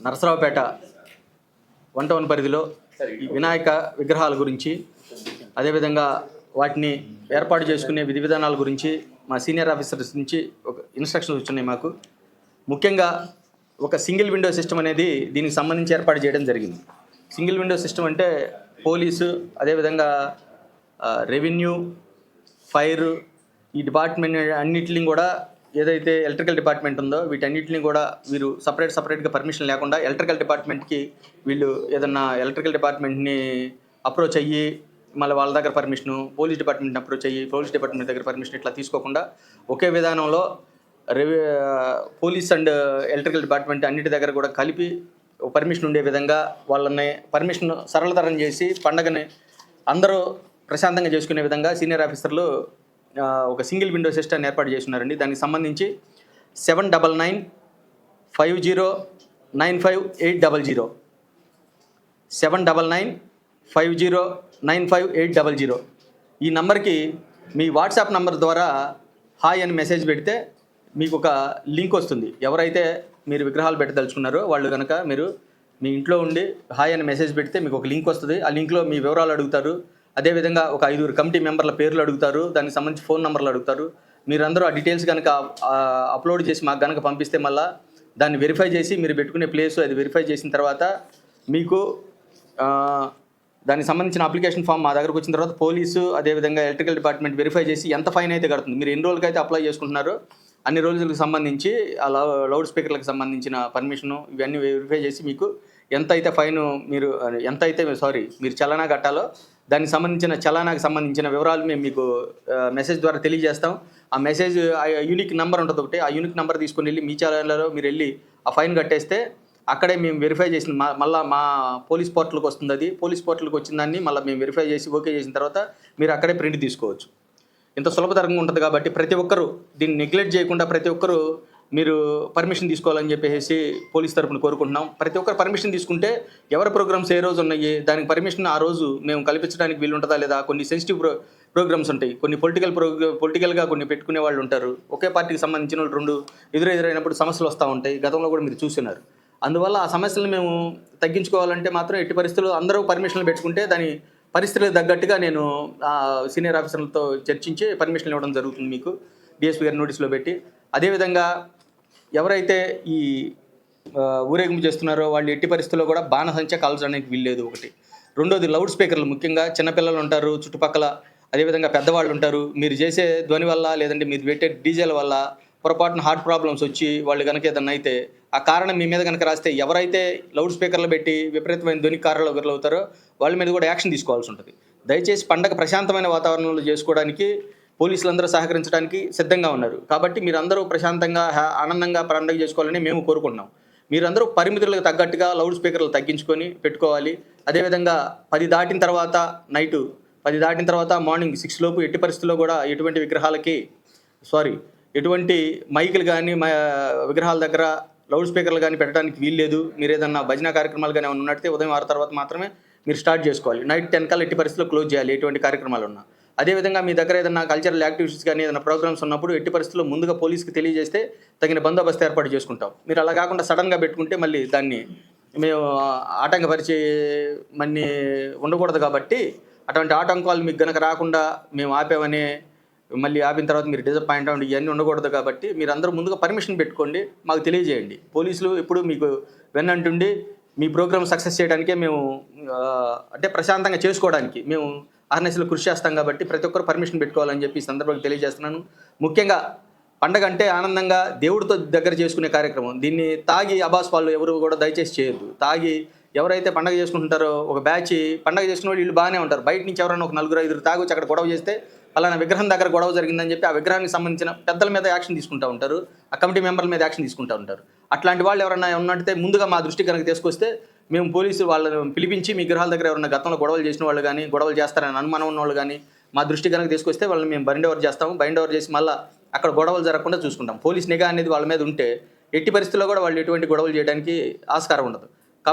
Narasaraopet one town పరిధిలో ఈ వినాయక విగ్రహాల గురించి అదేవిధంగా వాటిని ఏర్పాటు చేసుకునే విధి విధానాల గురించి మా సీనియర్ ఆఫీసర్స్ నుంచి ఒక ఇన్స్ట్రక్షన్స్ వచ్చినాయి మాకు. ముఖ్యంగా ఒక సింగిల్ విండో సిస్టమ్ అనేది దీనికి సంబంధించి ఏర్పాటు చేయడం జరిగింది. సింగిల్ విండో సిస్టమ్ అంటే పోలీసు అదేవిధంగా రెవెన్యూ ఫైర్ ఈ డిపార్ట్మెంట్ అన్నిటిని కూడా ఏదైతే ఎలక్ట్రికల్ డిపార్ట్మెంట్ ఉందో వీటన్నిటిని కూడా వీరు సపరేట్ సపరేట్గా పర్మిషన్ లేకుండా ఎలక్ట్రికల్ డిపార్ట్మెంట్కి వీళ్ళు ఏదన్నా ఎలక్ట్రికల్ డిపార్ట్మెంట్ని అప్రోచ్ అయ్యి మళ్ళీ వాళ్ళ దగ్గర పర్మిషను పోలీస్ డిపార్ట్మెంట్ని అప్రోచ్ అయ్యి పోలీస్ డిపార్ట్మెంట్ దగ్గర పర్మిషన్ ఇట్లా తీసుకోకుండా ఒకే విధానంలో రెవె పోలీస్ అండ్ ఎలక్ట్రికల్ డిపార్ట్మెంట్ అన్నిటి దగ్గర కూడా కలిపి పర్మిషన్ ఉండే విధంగా వాళ్ళని పర్మిషన్ సరళతరం చేసి పండగని అందరూ ప్రశాంతంగా చేసుకునే విధంగా సీనియర్ ఆఫీసర్లు ఒక సింగిల్ విండో సిస్టమ్ ఏర్పాటు చేస్తున్నారండి. దానికి సంబంధించి seven double nine five zero nine five eight double zero. Seven double nine five zero nine five eight double zero. ఈ నంబర్కి మీ వాట్సాప్ నంబర్ ద్వారా హాయ్ అని మెసేజ్ పెడితే మీకు ఒక లింక్ వస్తుంది. ఎవరైతే మీరు విగ్రహాలు పెట్టదలుచుకున్నారో వాళ్ళు కనుక మీరు మీ ఇంట్లో ఉండి హాయ్ అని మెసేజ్ పెడితే మీకు ఒక లింక్ వస్తుంది. ఆ లింక్లో మీ వివరాలు అడుగుతారు. అదేవిధంగా ఒక ఐదుగురు కమిటీ మెంబర్ల పేర్లు అడుగుతారు దానికి సంబంధించి ఫోన్ నెంబర్లు అడుగుతారు. మీరందరూ ఆ డీటెయిల్స్ కనుక అప్లోడ్ చేసి మాకు కనుక పంపిస్తే మళ్ళా దాన్ని వెరిఫై చేసి మీరు పెట్టుకునే ప్లేస్ అది వెరిఫై చేసిన తర్వాత మీకు దానికి సంబంధించిన అప్లికేషన్ ఫామ్ మా దగ్గరకు వచ్చిన తర్వాత పోలీసు అదేవిధంగా ఎలక్ట్రికల్ డిపార్ట్మెంట్ వెరిఫై చేసి ఎంత ఫైన్ అయితే కడుతుంది. మీరు ఎన్ని రోజులకి అయితే అప్లై చేసుకుంటున్నారో అన్ని రోజులకు సంబంధించి ఆ లౌ- లౌడ్ స్పీకర్లకు సంబంధించిన పర్మిషను ఇవన్నీ వెరిఫై చేసి మీకు ఎంత అయితే ఫైన్ మీరు ఎంత అయితే సారీ మీరు చలానా కట్టాలో దానికి సంబంధించిన చలానాకి సంబంధించిన వివరాలు మేము మీకు మెసేజ్ ద్వారా తెలియజేస్తాం. ఆ మెసేజ్ ఆ యూనిక్ నెంబర్ ఉంటుంది ఒకటి. ఆ యూనిక్ నెంబర్ తీసుకుని వెళ్ళి మీ చలానాలో మీరు వెళ్ళి ఆ ఫైన్ కట్టేస్తే అక్కడే మేము వెరిఫై చేసిన మా మళ్ళీ మా పోలీస్ పోర్టల్కి వస్తుంది అది. పోలీస్ పోర్టల్కి వచ్చిన దాన్ని మళ్ళీ మేము వెరిఫై చేసి ఓకే చేసిన తర్వాత మీరు అక్కడే ప్రింట్ తీసుకోవచ్చు. ఇంత సులభతరంగా ఉంటుంది కాబట్టి ప్రతి ఒక్కరూ దీన్ని నెగ్లెక్ట్ చేయకుండా ప్రతి ఒక్కరూ మీరు పర్మిషన్ తీసుకోవాలని చెప్పేసి పోలీస్ తరపున కోరుకుంటున్నాం. ప్రతి ఒక్కరు పర్మిషన్ తీసుకుంటే ఎవరి ప్రోగ్రామ్స్ ఏ రోజు ఉన్నాయి దానికి పర్మిషన్ ఆ రోజు మేము కల్పించడానికి వీలు ఉంటుందా లేదా కొన్ని సెన్సిటివ్ ప్రో ప్రోగ్రామ్స్ ఉంటాయి. కొన్ని పొలిటికల్ ప్రోగ్రా పొలిటికల్గా కొన్ని పెట్టుకునే వాళ్ళు ఉంటారు. ఒకే పార్టీకి సంబంధించిన వాళ్ళు రెండు ఎదురు ఎదురైనప్పుడు సమస్యలు వస్తూ ఉంటాయి. గతంలో కూడా మీరు చూస్తున్నారు అందువల్ల ఆ సమస్యలను మేము తగ్గించుకోవాలంటే మాత్రం ఎట్టి పరిస్థితుల్లో అందరూ పర్మిషన్లు పెట్టుకుంటే దాని పరిస్థితులకు తగ్గట్టుగా నేను ఆ, సీనియర్ ఆఫీసర్లతో చర్చించి పర్మిషన్లు ఇవ్వడం జరుగుతుంది మీకు. డిఎస్పీ గారి నోటీసులో పెట్టి అదేవిధంగా ఎవరైతే ఈ ఊరేగింపు చేస్తున్నారో వాళ్ళు ఎట్టి పరిస్థితుల్లో కూడా బాణసంచ కాల్చడానికి వీల్లేదు ఒకటి. రెండోది లౌడ్ స్పీకర్లు ముఖ్యంగా చిన్నపిల్లలు ఉంటారు చుట్టుపక్కల అదేవిధంగా పెద్దవాళ్ళు ఉంటారు. మీరు చేసే ధ్వని వల్ల లేదంటే మీరు పెట్టే డీజేల వల్ల పొరపాటున హార్ట్ ప్రాబ్లమ్స్ వచ్చి వాళ్ళు కనుక ఏదన్నా అయితే ఆ కారణం మీ మీద కనుక రాస్తే ఎవరైతే లౌడ్ స్పీకర్లు పెట్టి విపరీతమైన ధ్వని కారణాలు గురవుతారో వాళ్ళ మీద కూడా యాక్షన్ తీసుకోవాల్సి ఉంటుంది. దయచేసి పండగ ప్రశాంతమైన వాతావరణంలో చేసుకోవడానికి పోలీసులందరూ సహకరించడానికి సిద్ధంగా ఉన్నారు. కాబట్టి మీరందరూ ప్రశాంతంగా హ్యా- ఆనందంగా పండగ చేసుకోవాలని మేము కోరుకుంటున్నాం. మీరందరూ పరిమితులకు తగ్గట్టుగా లౌడ్ స్పీకర్లు తగ్గించుకొని పెట్టుకోవాలి. అదేవిధంగా పది దాటిన తర్వాత నైటు పది దాటిన తర్వాత మార్నింగ్ సిక్స్ లోపు ఎట్టి పరిస్థితుల్లో కూడా ఎటువంటి విగ్రహాలకి సారీ ఎటువంటి మైకులు కానీ విగ్రహాల దగ్గర లౌడ్ స్పీకర్లు కానీ పెట్టడానికి వీల్లేదు. మీరు ఏదన్నా భజన కార్యక్రమాలు కానీ ఏమైనా ఉన్నట్టే ఉదయం ఆరు తర్వాత మాత్రమే మీరు స్టార్ట్ చేసుకోవాలి. నైట్ టెన్ కల్లా ఎట్టి పరిస్థితుల్లో క్లోజ్ చేయాలి. ఎటువంటి కార్యక్రమాలు ఉన్నా. అదేవిధంగా మీ దగ్గర ఏదైనా కల్చరల్ యాక్టివిటీస్ కానీ ఏదైనా ప్రోగ్రామ్స్ ఉన్నప్పుడు ఎట్టి పరిస్థితుల్లో ముందుగా పోలీస్కి తెలియజేస్తే తగిన బందోబస్తు ఏర్పాటు చేసుకుంటాం. మీరు అలా కాకుండా సడన్గా పెట్టుకుంటే మళ్ళీ దాన్ని మేము ఆటంకపరిచే మన్ని ఉండకూడదు కాబట్టి అటువంటి ఆటంకాలు మీకు గనక రాకుండా మేము ఆపామని మళ్ళీ ఆపిన తర్వాత మీరు డిసప్పాయింట్ అవ్వండి ఇవన్నీ ఉండకూడదు కాబట్టి మీరు అందరూ ముందుగా పర్మిషన్ పెట్టుకోండి మాకు తెలియజేయండి. పోలీసులు ఇప్పుడు మీకు వెన్నంటుండి మీ ప్రోగ్రామ్ సక్సెస్ చేయడానికే మేము అంటే ప్రశాంతంగా చేసుకోవడానికి మేము ఆర్ఎన్ఎస్లో కృషి చేస్తాం కాబట్టి ప్రతి ఒక్కరు పర్మిషన్ పెట్టుకోవాలని చెప్పి ఈ సందర్భంగా తెలియజేస్తున్నాను. ముఖ్యంగా పండగ అంటే ఆనందంగా దేవుడితో దగ్గర చేసుకునే కార్యక్రమం. దీన్ని తాగి అబాస్ వాళ్ళు ఎవరు కూడా దయచేసి చేయొద్దు. తాగి ఎవరైతే పండగ చేసుకుంటుంటారో ఒక బ్యాచ్ పండగ చేసుకునే వాళ్ళు వీళ్ళు బాగానే ఉంటారు. బయట నుంచి ఎవరైనా ఒక నలుగురు ఐదుగురు తాగొచ్చి అక్కడ గొడవ చేస్తే అలానే విగ్రహం దగ్గర గొడవ జరిగిందని చెప్పి ఆ విగ్రహానికి సంబంధించిన పెద్దల మీద యాక్షన్ తీసుకుంటూ ఉంటారు. ఆ కమిటీ మెంబర్ల మీద యాక్షన్ తీసుకుంటూ ఉంటారు. అట్లాంటి వాళ్ళు ఎవరైనా ఉన్నట్టే ముందుగా మా దృష్టికి కనుక తీసుకొస్తే మేము పోలీసు వాళ్ళని పిలిపించి మీ గృహాల దగ్గర ఎవరైనా గతంలో గొడవలు చేసిన వాళ్ళు కానీ గొడవలు చేస్తారని అనుమానం ఉన్న వాళ్ళు కానీ మా దృష్టి కనుక తీసుకొస్తే వాళ్ళని మేము బైండ్ ఓవర్ చేస్తాము. బైండ్ ఓవర్ చేసి మళ్ళీ అక్కడ గొడవలు జరగకుండా చూసుకుంటాం. పోలీస్ నిఘా అనేది వాళ్ళ మీద ఉంటే ఎట్టి పరిస్థితుల్లో కూడా వాళ్ళు ఎటువంటి గొడవలు చేయడానికి ఆస్కారం ఉండదు.